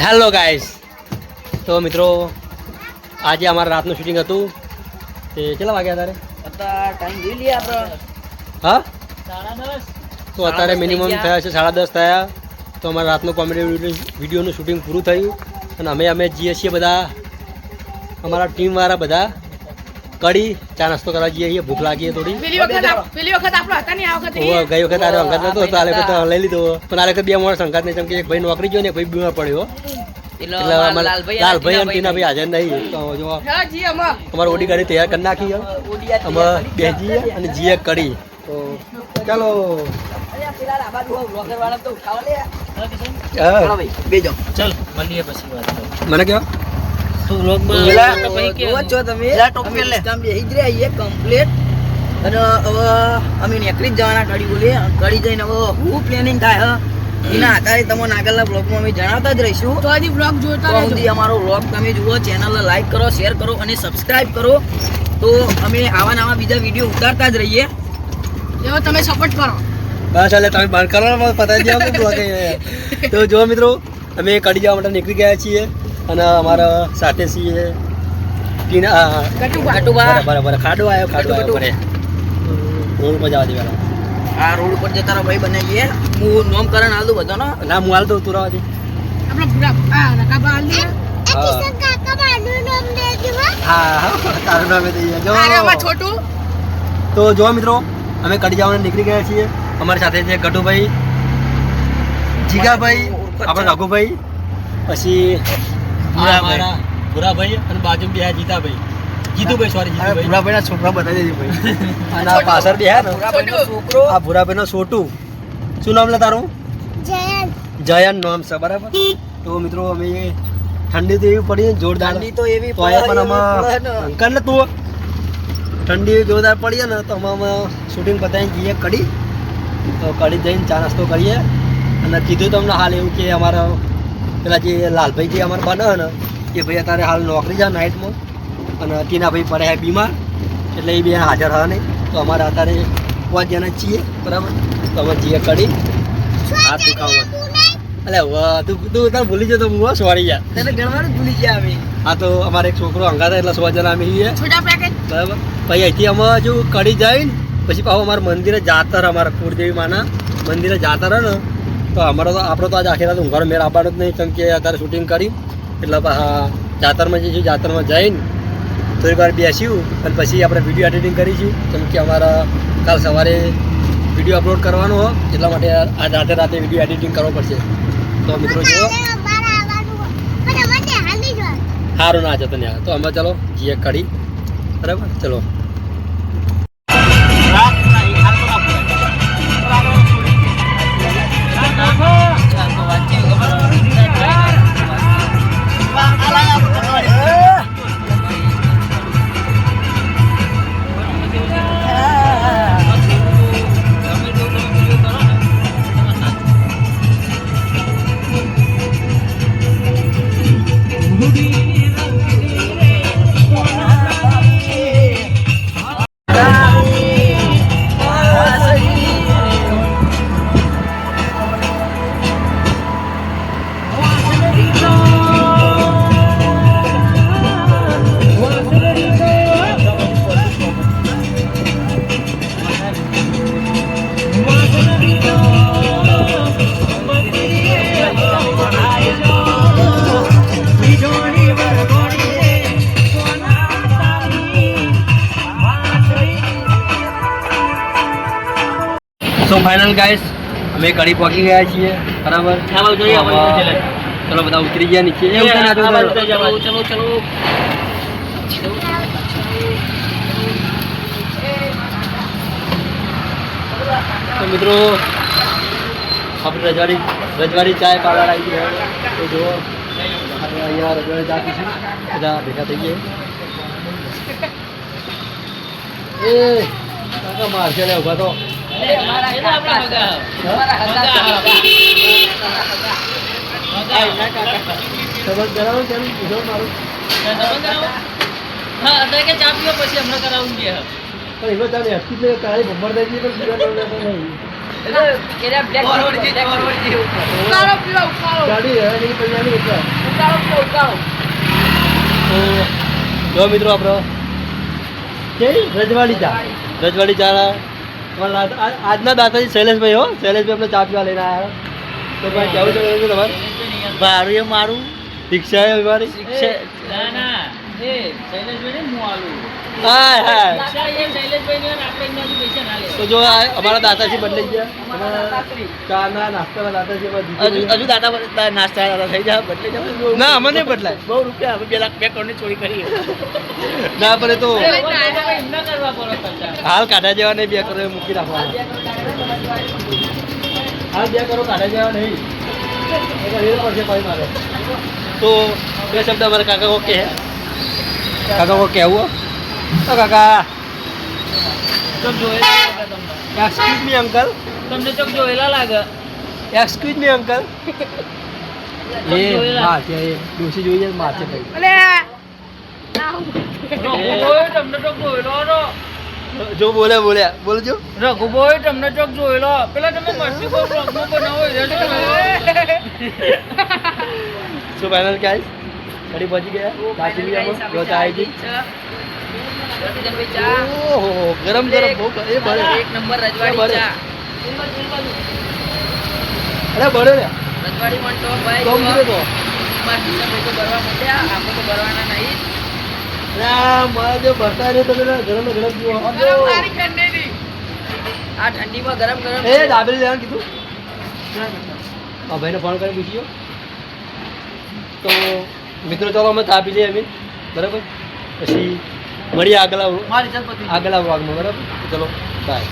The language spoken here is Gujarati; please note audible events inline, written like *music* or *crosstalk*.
હેલો ગાઈસ તો મિત્રો આજે અમારા રાતનું શૂટિંગ હતું. તે કેટલા વાગ્યા તારે? અત્યારે ટાઈમ જોઈ લઈએ આપણે હા? તો અત્યારે મિનિમમ થયા છે સાડા દસ થયા. તો અમારા રાતનું કોમેડી વિડીયોનું શૂટિંગ પૂરું થયું. અને અમે અમે જઈએ છીએ બધા અમારા ટીમવાળા બધા કડી ચા નાસ્તો કરવા જઈએ છીએ ભૂખ લાગી થોડી. પેલી વખત પેલી વખત આપણો હતા ને આ વખતે ગઈ વખત આરે અંગાત નતો તો આ વખત લઈ લીધો. પણ આ વખત બે માણસ અંગાત નહીં ચમકે એક ભાઈ નોકરી ગયો ને ભાઈ બીમાર પડ્યો. લાલભાઈ લાલભાઈ અને ટીનાભાઈ હાજર નહીં. તો જો અમાર. ઓડી ગાડી તૈયાર કરી નાખી અમે બે જઈએ અને જીએ કડી. તો ચાલો. અરે પેલા લાંબા ડોહા vlogger વાળા તો ઉઠાવો લે. હા. ચાલો ભાઈ, બેજો. ચલ મળીએ પછી વાત કરીએ. મને કહો તું vlog માં પેલા તો કે- છો તમે. પેલા ટોપી લે. ઇન્સ્ટામાં બેસી જ રહ્યા છીએ અને હવે અમે નીકળી જવાના કડી બોલીએ. કડી જઈને હવે શું પ્લેનિંગ થાય હે? એના આધારે તમને આગળના બ્લોગમાં અમે જણાવતા જ રહીશું. તો હજી vlog જોતા રહેજો. સુધી અમારો વ્લોગ તમે જુઓ ચેનલને લાઈક કરો શેર કરો અને સબસ્ક્રાઇબ કરો. તો અમે આવા નવા બીજા વીડિયો ઉતારતા જ રહીએ. એવો તમે સપોર્ટ કરો. બસ એટલે તમે બંધ કરો પતાવી દો તો જો મિત્રો અમે કડી જવા માટે નીકળી ગયા છીએ. અને અમારા સાથે છીએ. બરાબર ખાડો આવ્યો ખાડો આવ્યો પડે રોડ પર જવા દે પહેલા આ રોડ ઉપર જતા રહો ભાઈ બનાવીએ હું નોમ કરણ આલુ બધાનો. ના હું હાલ દઉં તું રવા દે. આપણો પૂરા આ રકાબા આલી હા. હા. તારું જો. તો જો મિત્રો અમે કડી જવાના નીકળી ગયા છીએ. અમારી સાથે છે ગટુભાઈ જીગાભાઈ આપણે રઘુભાઈ. પછી ભૂરાભાઈ. ભૂરાભાઈ અને બાજુ બે જીતાભાઈ. જીતુભાઈ સોરી જીતુભાઈ. ભૂરાભાઈના છોકરા બતાવી દેજે ભાઈ. *laughs* અને આ પાછળ બે ને? છોકરો. આ ભૂરાભાઈનો સોટુ શું નામ લે તારું? જયન નામ છે બરાબર? તો મિત્રો અમે ઠંડી તો એવી પડી ને જોરદાર. ઠંડી તો એવી પણ પડે, એવી આમાં ને. અંકલ ને તું. ઠંડી જોરદાર પડીએ ને તો અમે શૂટિંગ પતાવીને જઈએ કડી. તો કડી જઈને ચા નાસ્તો કરીએ. અને કીધું તમને હાલ એવું કે અમારા પેલા જે લાલભાઈ જે અમારા બનાવે ને એ ભાઈ અત્યારે હાલ નોકરી જાય નાઇટમાં. અને ટીના ભાઈ પડે બીમાર એટલે એ બે હાજર હા નહીં. તો અમારે અત્યારે પાંચ જણા છીએ બરાબર? તો અમે જઈએ કરી હાથ દુખાવો એટલે તું તું તને ભૂલી જતો હું સોરી યાર. તને ગણવાનું જ ભૂલી ગયા અમે. હા તો અમારે એક છોકરો હંગાતા એટલે સો જણા અમે છીએ. બરાબર? પછી અહીંથી અમે જો કડી જઈને પછી પાછું અમારા મંદિરે જાતર અમારા કુળદેવી માના મંદિરે જાતર ને તો અમારો તો આપણો તો આજે આખી રાત ઊંઘવાનો મેળ આવવાનો જ નહીં કેમ કે અત્યારે શૂટિંગ કરી. એટલે હા જાતરમાં જઈશું જાતરમાં જઈને થોડી વાર બેસ્યું અને પછી આપણે વીડિયો એડિટિંગ કરીશું. કેમ કે અમારા કાલ સવારે વીડિયો અપલોડ કરવાનો હોય એટલા માટે આ રાતે રાતે વીડિયો એડિટિંગ કરવો પડશે. તો મિત્રો જુઓ. સારું ના છે તને તો અમે ચલો જઈએ કડી બરાબર? ચલો. સો ફાઇનલ ગાઈસ અમે કડી પહોંચી ગયા છીએ. બરાબર. ચલો બધા ઉતરી ગયા નીચે. ચલો, ચલો. તો મિત્રો આપણે રજવાડી રજવાડી ચાય પાર્લર આવી ગયા. તો જુઓ આપણે અહીંયા રજવાડી ચા પીશું બધા ભેગા થઈ ગયા. એ કાકા મારશે ઊભા તો. ખબર કરાવો કેમ? પૂછો મારું. તમે કરાવો? હા અત્યારે કે ચા પીવો પછી હમણાં કરાવું ગયા પણ એનો ચાલે હસ્તી જ કાળી ભમર થઈ ગઈ પણ પીવાનો તો નહીં. એટલે એના black Forward છે, black forward છે એવું. ઉકાળો પીવો ઉકાળો. ગાડી હવે નહીં પૈસા નહીં ઉકાળો પીવો ઉકાળો. જો મિત્રો આપણો. કેવી રજવાડી ચા. રજવાડી. ચા આજના દાદાજી શૈલેષભાઈ હો. શૈલેષભાઈ આપણે ચા પીવા લઈને આવ્યા તો ભાઈ કેવું છે તમારે? મારું એ મારું. રિક્ષા છે અમારી? ના ના. એ શૈલેષભાઈ હું આલું. એ તો જો આ અમારા દાદાજી બદલાઈ ગયા. ચાના નાસ્તાના દાદાજી હજુ દાદા નાસ્તા દાદા થઈ જાય બદલે જાય ના અમે નહીં બદલાય. બહુ રૂપિયા. અમે બે લાખ બે કરોડની ચોરી કરી. ના પડે તો એમના કરવા પડો ખર્ચા હાલ કાઢા જેવા નહીં બે કરોડ મૂકી રાખવાના. હાલ બે કરો કાઢા જેવા નહીં. પડશે કોઈ મારે. તો બે શબ્દ અમારા કાકા કો કહે. કાકા કો કહેવું તો કાકા ચોક જોયેલા એક્સક્યુઝ મી અંકલ તમને ચોક જોયેલા લાગે? એક્સક્યુઝ મી અંકલ એ જોયેલા. માં એ ડોસી જોઈએ માં ભાઈ. અલે તમને ચોક જોયેલો જો બોલે બોલ્યા બોલજો રઘુભાઈ તમને ચોક જોયેલો. પેલા તમે મસ્તી બહુ બ્લોગમાં બનાવો સો ફાઇનલ ગાઈસ ઘડી પહોંચી ગયા? સાચી ગયા જો ચા આવી ગઈ ઓહો ગરમ ગરમ. બહુ એ બળે. એક નંબર રજવાડી ચા. અરે બળે રે. રજવાડી મંટો ભાઈ તો. ભરવા મળ્યા આપણે તો ભરવાના નહીં. આ ઠંડીમાં ગરમ ગરમ એ દાબેલી લેવાનું કીધું. ભાઈને ફોન કરી પૂછ્યો. તો મિત્રો ચાલો અમે તાપી પી લઈએ અમે બરાબર? પછી મળીએ આગલા આગલા ભાગમાં બરાબર? ચલો બાય